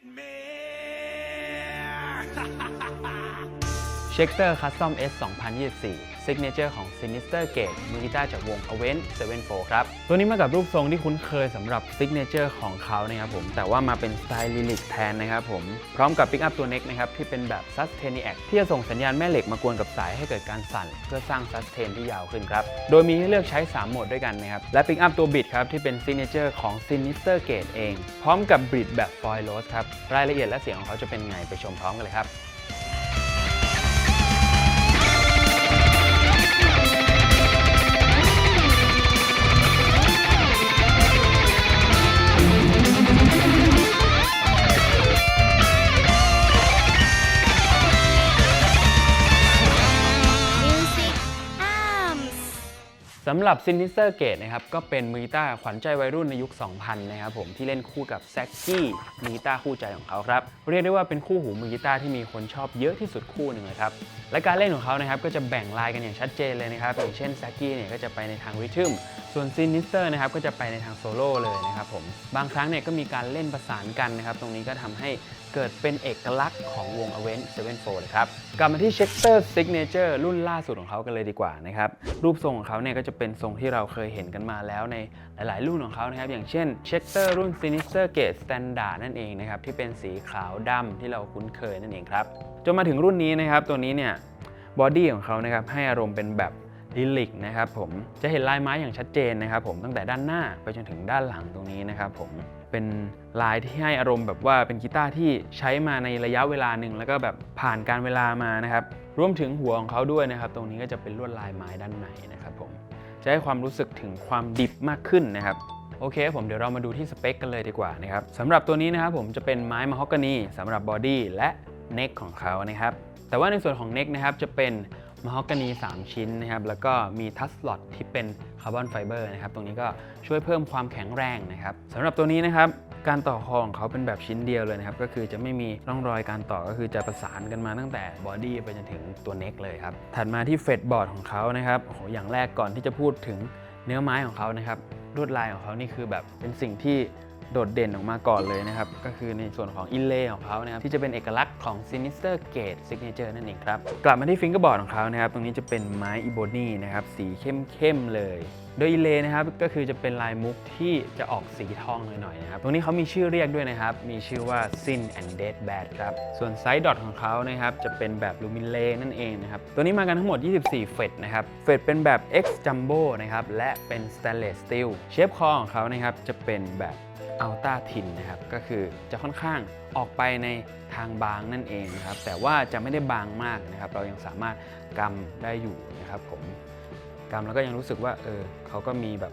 s c h e c t e r Custom S 2024 Signature ของ Sinister Gate มือกีตาร์จากวง Avent 74 ครับ ตัวนี้มากับรูปทรงที่คุ้นเคยสำหรับ Signature ของเขานะครับผม แต่ว่ามาเป็นสไตล์ลิลิกแทนนะครับผม พร้อมกับปิกอัพตัวเน็กนะครับ ที่เป็นแบบ Sustainiac ที่จะส่งสัญญาณแม่เหล็กมากวนกับสายให้เกิดการสั่น เพื่อสร้าง Sustain ที่ยาวขึ้นครับ โดยมีให้เลือกใช้ 3 โหมดด้วยกันนะครับ และปิกอัพตัวบิดครับที่เป็น Signature ของ Sinister Gate เอง พร้อมกับบิดแบบ Foil Rose ครับ รายละเอียดและเสียงของเขาจะเป็นไงไปชมพร้อมกันเลยครับ สำหรับ Sinister Gate นะครับก็เป็นมือกีตาร์ขวัญใจวัยรุ่นในยุค 2000 นะครับผมที่เล่นคู่กับแซกกี้มือกีตาร์คู่ใจของเขาครับเรียกได้ว่าเป็นคู่หูมือกีตาร์ที่มีคนชอบเยอะที่สุดคู่หนึ่งเลยครับและการเล่นของเขานะครับก็จะแบ่งลายกันอย่างชัดเจนเลยนะครับอย่างเช่นแซกกี้เนี่ยก็จะไปในทางริทึมส่วน Sinister นะครับก็จะไปในทางโซโล่เลยนะครับผมบางครั้งเนี่ยก็มีการเล่นประสานกันนะครับตรงนี้ก็ทำให้เกิดเป็นเอกลักษณ์ของวง Avent 74เลยครับ กลับมาที่ Schecter Signature รุ่นล่าสุดของเขากันเลยดีกว่านะครับ รูปทรงของเขาเนี่ยก็จะเป็นทรงที่เราเคยเห็นกันมาแล้วในหลาย ๆ รุ่นของเขานะครับ อย่างเช่น Schecter รุ่น Sinister Gate Standard นั่นเองนะครับ ที่เป็นสีขาวดำที่เราคุ้นเคยนั่นเองครับ จนมาถึงรุ่นนี้นะครับ ตัวนี้เนี่ยบอดี้ของเขานะครับให้อารมณ์เป็นแบบลิลิกนะครับผมจะเห็นลายไม้อย่างชัดเจนนะครับผมตั้งแต่ด้านหน้าไปจนถึงด้านหลังตรงนี้นะครับผม เป็นลายที่ให้อารมณ์แบบว่าเป็นกีตาร์ที่ใช้มาในระยะเวลาหนึ่งแล้วก็แบบผ่านการเวลามานะครับรวมถึงหัวของเขาด้วยนะครับ ตรงนี้ก็จะเป็นลวดลายไม้ด้านในนะครับผมจะให้ความรู้สึกถึงความดิบมากขึ้นนะครับโอเคผมเดี๋ยวเรามาดูที่สเปคกันเลยดีกว่านะครับสำหรับตัวนี้นะครับผมจะเป็นไม้ม a ฮอกกานีสำหรับบอดี้และเน็กของเขานะครับแต่ว่าในส่วนของเน็กนะครับจะเป็น ม a ฮอกกานี 3 ชิ้นนะครับ แล้วก็มีทัสลอตที่เป็นคาร์บอนไฟเบอร์นะครับ ตรงนี้ก็ช่วยเพิ่มความแข็งแรงนะครับสำหรับตัวนี้นะครับ การต่อคอของเขาเป็นแบบชิ้นเดียวเลยนะครับ ก็คือจะไม่มีร่องรอยการต่อ ก็คือจะประสานกันมาตั้งแต่บอดี้ไปจนถึงตัวเน็กเลยครับ ถัดมาที่เฟดบอร์ดของเขานะครับโอ้โหอย่างแรกก่อนที่จะพูดถึงเนื้อไม้ของเขานะครับ ลวดลายของเขานี่คือแบบเป็นสิ่งที่ โดดเด่นออกมาก่อนเลยนะครับ ก็คือในส่วนของอินเลย์ของเขานะครับที่จะเป็นเอกลักษณ์ของ Sinister Gate Signature นั่นเองครับ กลับมาที่ฟิงเกอร์บอร์ดของเขานะครับ ตรงนี้จะเป็นไม้อีโบนีนะครับ สีเข้มๆเลย โดยอินเลย์นะครับ ก็คือจะเป็นลายมุกที่จะออกสีทองหน่อยๆนะครับ ตรงนี้เขามีชื่อเรียกด้วยนะครับ มีชื่อว่า Sin and Dead Bad ครับ ส่วนไซด์ดอทของเขานะครับจะเป็นแบบลูมินเลนั่นเองนะครับ ตัวนี้มากันทั้งหมด 24 เฟดนะครับ เฟดเป็นแบบ X Jumbo นะครับ และเป็น Stainless Steel เชฟคอของเขานะครับจะเป็นแบบ อัลต้าทินนะครับก็คือจะค่อนข้างออกไปในทางบางนั่นเองนะครับแต่ว่าจะไม่ได้บางมากนะครับ เรายังสามารถกำได้อยู่นะครับผมกำแล้วก็ยังรู้สึกว่าเออเขาก็มีแบบ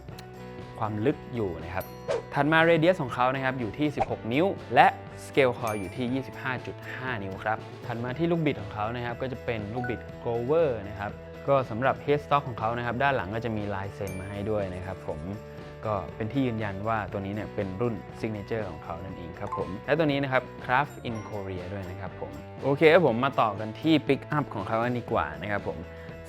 ความลึกอยู่นะครับถัดมาเรเดียสของเขานะครับอยู่ที่ 16 นิ้ว และสเกลคออยู่ที่ 25.5 นิ้วครับถัดมาที่ลูกบิดของเขานะครับก็จะเป็นลูกบิด Grover นะครับก็สำหรับ Headstock ของเขานะครับด้านหลังก็จะมีลายเซ็นมาให้ด้วยนะครับผม ก็เป็นที่ยืนยันว่าตัวนี้เนี่ยเป็นรุ่นซิกเนเจอร์ของเขานั่นเองครับผม และตัวนี้นะครับ Craft in Korea ด้วยนะครับผม โอเคครับผมมาต่อกันที่ปิกอัพของเขากันดีกว่านะครับผม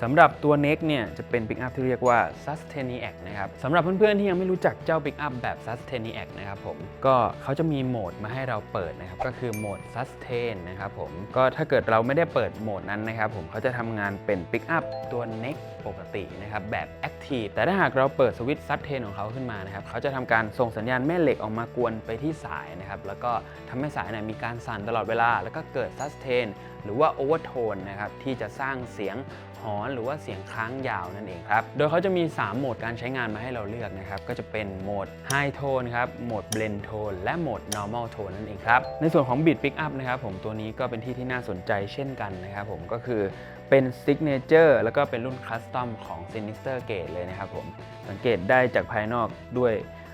สำหรับตัว Neck เนี่ยจะเป็น Pick Up ที่เรียกว่า Sustainiac นะครับสำหรับเพื่อนๆที่ยังไม่รู้จักเจ้า Pick Up แบบ Sustainiac นะครับผมก็เขาจะมีโหมดมาให้เราเปิดนะครับก็คือโหมด Sustain นะครับผมก็ถ้าเกิดเราไม่ได้เปิดโหมดนั้นนะครับผมเขาจะทำงานเป็น Pick Up ตัว Neck ปกตินะครับแบบ Active แต่ถ้าหากเราเปิดสวิตช์ Sustain ของเขาขึ้นมานะครับเขาจะทำการส่งสัญญาณแม่เหล็กออกมากวนไปที่สายนะครับแล้วก็ทำให้สายเนี่ยมีการสั่นตลอดเวลา แล้วก็เกิด Sustain หรือว่า Overtone นะครับที่จะสร้างเสียง หอนหรือว่าเสียงค้างยาวนั่นเองครับ โดยเขาจะมี 3 โหมดการใช้งานมาให้เราเลือกนะครับ ก็จะเป็นโหมด High Tone ครับ โหมด Blend Tone และโหมด Normal Tone นั่นเองครับ ในส่วนของ Beat Pickup นะครับผมตัวนี้ก็เป็นที่ที่น่าสนใจเช่นกันนะครับผมก็คือเป็น Signature แล้วก็เป็นรุ่น Custom ของ Sinister Gate เลยนะครับผม สังเกตได้จากภายนอกด้วย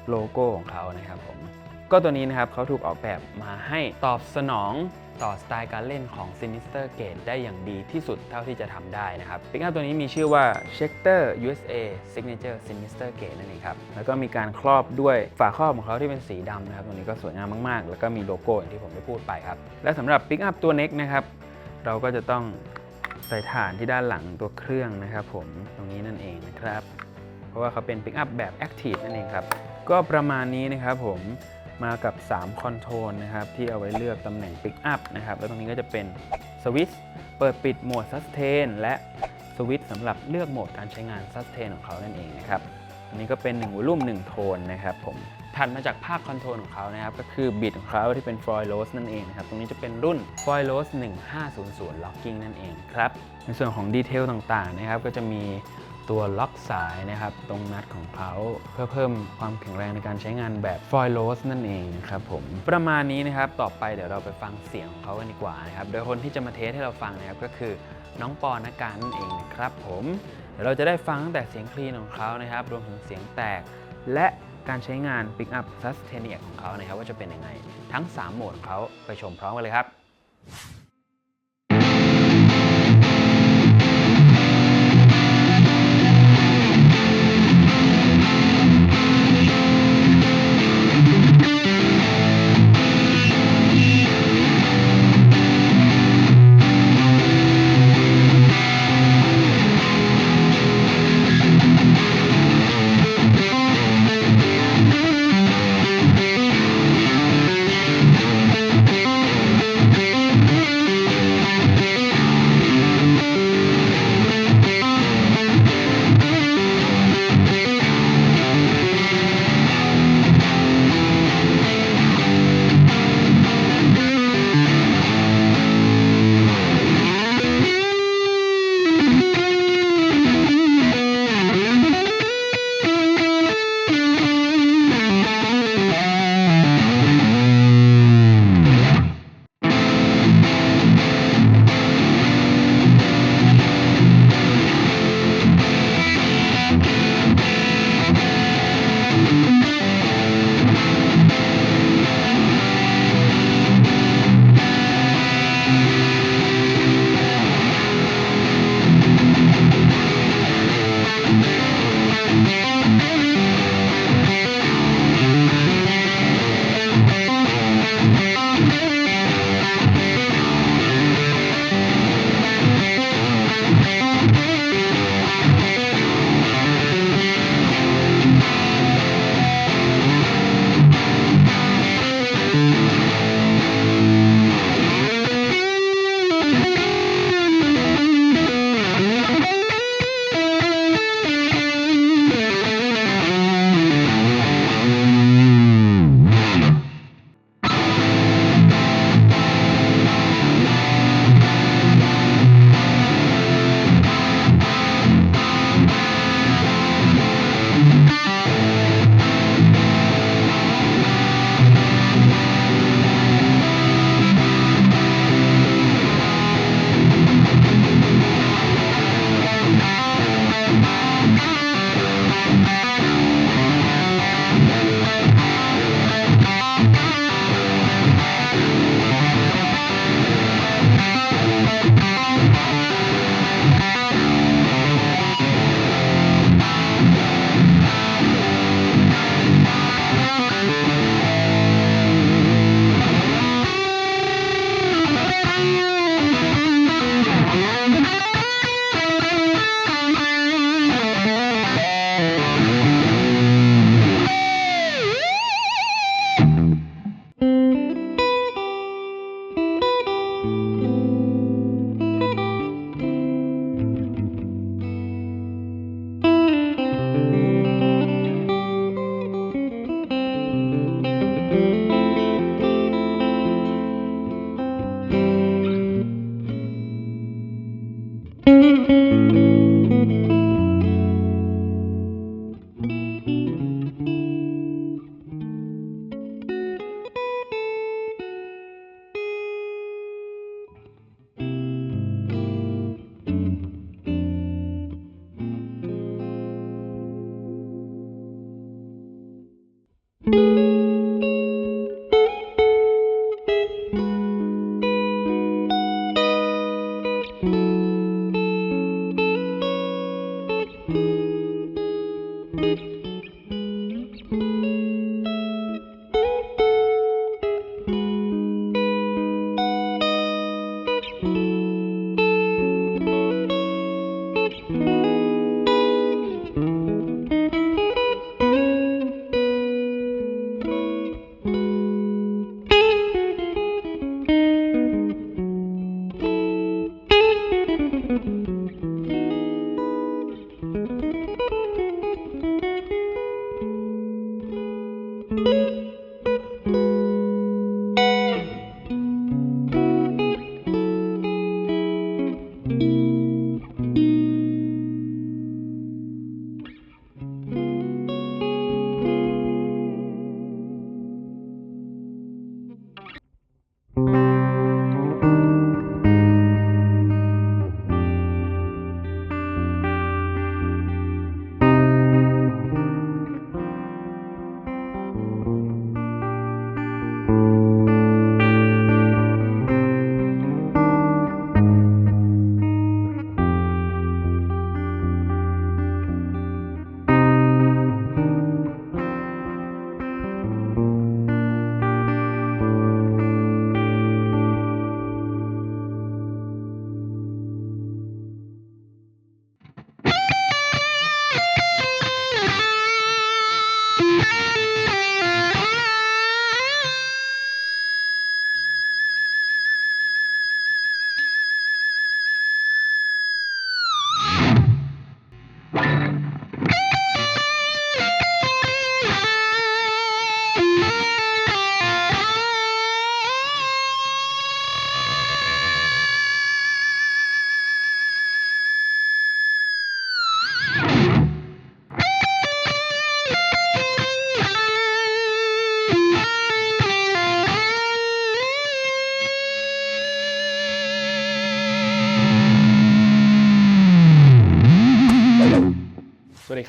โลโก้ของเขานะครับผม ก็ตัวนี้นะครับเขาถูกออกแบบมาให้ตอบสนอง ต่อสไตล์การเล่นของ Sinister Gate ได้อย่างดีที่สุดเท่าที่จะทำได้นะครับปิกอัพตัวนี้มีชื่อว่า Schecter USA Signature Sinister Gate นั่นเองครับ แล้วก็มีการครอบด้วยฝาครอบของเขาที่เป็นสีดำนะครับตัวนี้ก็สวยงามมากๆ แล้วก็มีโลโก้อย่างที่ผมได้พูดไปครับ และสำหรับปิกอัพตัว Neck นะครับเราก็จะต้องใส่ฐานที่ด้านหลังตัวเครื่องนะครับผมตรงนี้นั่นเองนะครับ เพราะว่าเขาเป็นปิกอัพแบบ Active นั่นเองครับก็ประมาณนี้นะครับผม มากับ 3 คอนโทรลนะครับ ที่เอาไว้เลือกตำแหน่ง Pick Up นะครับ แล้วตรงนี้ก็จะเป็นสวิตช์เปิดปิดโหมด Sustain และสวิตช์สำหรับเลือกโหมดการใช้งาน Sustain ของเขานั่นเองนะครับ อันนี้ก็เป็น1วอลุ่ม1โทนนะครับผมถัดมาจากภาคคอนโทรลของเขานะครับ ก็คือบิดของเขาที่เป็น f o i l o s นั่นเองนะครับ ตรงนี้จะเป็นรุ่น f o i l o s 1500 Locking นั่นเองครับ ในส่วนของดีเทลต่างๆนะครับ ก็จะมี ตัวล็อกสายนะครับตรงนัดของเขาเพื่อเพิ่มความแข็งแรงในการใช้งานแบบ f o i l o s นั่นเองครับผมประมาณนี้นะครับต่อไปเดี๋ยวเราไปฟังเสียงของเขากันดีกว่านะครับโดยคนที่จะมาเทสให้เราฟังนะครับก็คือน้องปอนักการนั่นเองนะครับผมเดี๋ยวเราจะได้ฟังตั้งแต่เสียงคลีนของเขานะครับรวมถึงเสียงแตก และการใช้งาน Pick Up s u s t a i n i a ของเขานะครับว่าจะเป็นยังไง ทั้ง 3 โหมดของเขาไปชมพร้อมกันเลยครับ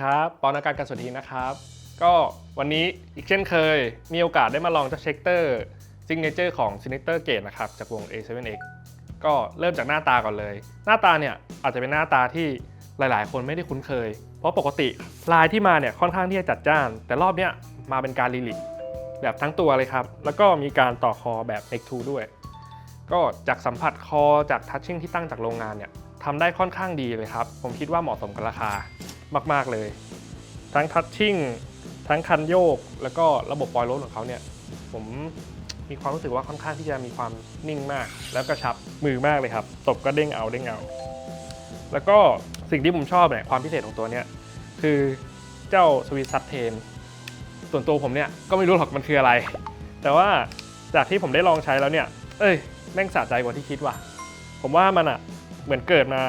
ครับ ปอนอาการการสวัสดีนะครับ ก็วันนี้อีกเช่นเคย มีโอกาสได้มาลองเจ้าเช็คเตอร์ซิงเกิลเจอร์ของ s i n e c t o r Gate นะครับ จากวง A7X ก็เริ่มจากหน้าตาก่อนเลย หน้าตาเนี่ยอาจจะเป็นหน้าตาที่หลายๆ คนไม่ได้คุ้นเคย เพราะปกติลายที่มาเนี่ยค่อนข้างที่จะจัดจ้าน แต่รอบเนี้ยมาเป็นการลีลิกแบบทั้งตัวเลยครับ แล้วก็มีการต่อคอแบบ Neck 2ด้วย ก็จากสัมผัสคอจากทัชชิ่งที่ตั้งจากโรงงานเนี่ยทำได้ค่อนข้างดีเลยครับ ผมคิดว่าเหมาะสมกับราคา มาก ๆ เลย ทั้งทัชชิ่ง ทั้งคันโยก แล้วก็ระบบปล่อยรถของเขาเนี่ย ผมมีความรู้สึกว่าค่อนข้างที่จะมีความนิ่งมาก แล้วก็ชับมือมากเลยครับ ตบก็เด้งเอาเด้งเอา แล้วก็สิ่งที่ผมชอบเนี่ยความพิเศษของตัวเนี้ยคือเจ้าสวิตซัตเทนส่วนตัวผมเนี่ยก็ไม่รู้หรอกมันคืออะไร แต่ว่าจากที่ผมได้ลองใช้แล้วเนี่ย เอ้ยแม่งสะใจกว่าที่คิดว่ะ ผมว่ามันอะเหมือนเกิดมา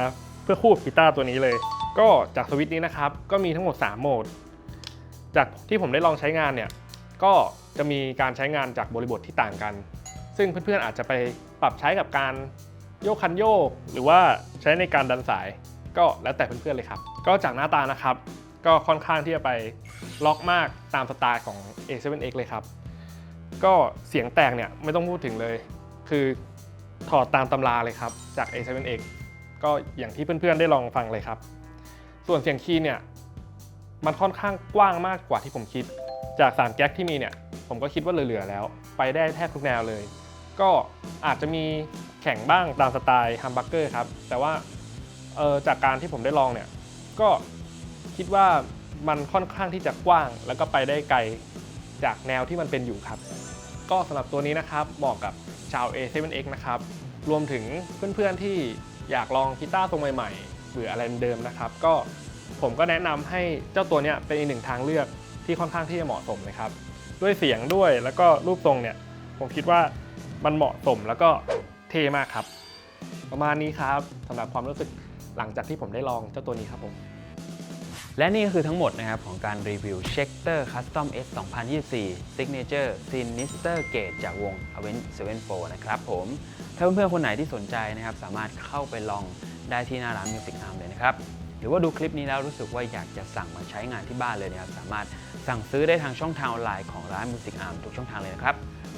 เพื่อคู่กับกีตาร์ตัวนี้เลย ก็จากสวิตช์นี้นะครับ ก็มีทั้งหมด 3 โหมด จากที่ผมได้ลองใช้งานเนี่ย ก็จะมีการใช้งานจากบริบทที่ต่างกัน ซึ่งเพื่อนๆอาจจะไปปรับใช้กับการโยกคันโยก หรือว่าใช้ในการดันสาย ก็แล้วแต่เพื่อนๆเลยครับ ก็จากหน้าตานะครับ ก็ค่อนข้างที่จะไปล็อกมากตามสไตล์ของ A7X เลยครับ ก็เสียงแตกเนี่ยไม่ต้องพูดถึงเลย คือถอดตามตำราเลยครับจาก A7X ก็อย่างที่เพื่อนๆได้ลองฟังเลยครับ ส่วนเสียงคีย์เนี่ยมันค่อนข้างกว้างมากกว่าที่ผมคิด จาก 3 แก๊กที่มีเนี่ย ผมก็คิดว่าเหลือๆแล้ว ไปได้แทบทุกแนวเลย ก็อาจจะมีแข่งบ้างตามสไตล์ฮัมบักเกอร์ครับ แต่ว่าเออจากการที่ผมได้ลองเนี่ย ก็คิดว่ามันค่อนข้างที่จะกว้าง แล้วก็ไปได้ไกลจากแนวที่มันเป็นอยู่ครับ ก็สำหรับตัวนี้นะครับเหมาะกับชาว A7X นะครับ รวมถึงเพื่อนๆที่อยากลองกีตาร์ทรงใหม่ๆ เบื่ออะไรเดิมนะครับ ก็ผมก็แนะนำให้เจ้าตัวเนี้ยเป็นอีกหนึ่งทางเลือกที่ค่อนข้างที่จะเหมาะสมนะครับ ด้วยเสียงด้วยแล้วก็รูปทรงเนี่ยผมคิดว่ามันเหมาะสมแล้วก็เท่มากครับ ประมาณนี้ครับสำหรับความรู้สึกหลังจากที่ผมได้ลองเจ้าตัวนี้ครับผม และนี่ก็คือทั้งหมดนะครับของการรีวิว Schecter Custom S 2024 Signature Sinister Gate จากวง Avent 74 นะครับผม ถ้าเพื่อนๆคนไหนที่สนใจนะครับ สามารถเข้าไปลอง ได้ที่หน้าร้านมิวสิกอาร์มเลยนะครับ หรือว่าดูคลิปนี้แล้วรู้สึกว่าอยากจะสั่งมาใช้งานที่บ้านเลยนะครับ สามารถสั่งซื้อได้ทางช่องทางออนไลน์ของร้านมิวสิกอาร์มทุกช่องทางเลยนะครับ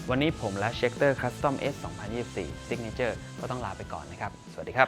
วันนี้ผมและเช็คเตอร์คัสตอมเอส2024 Signature ก็ต้องลาไปก่อนนะครับ สวัสดีครับ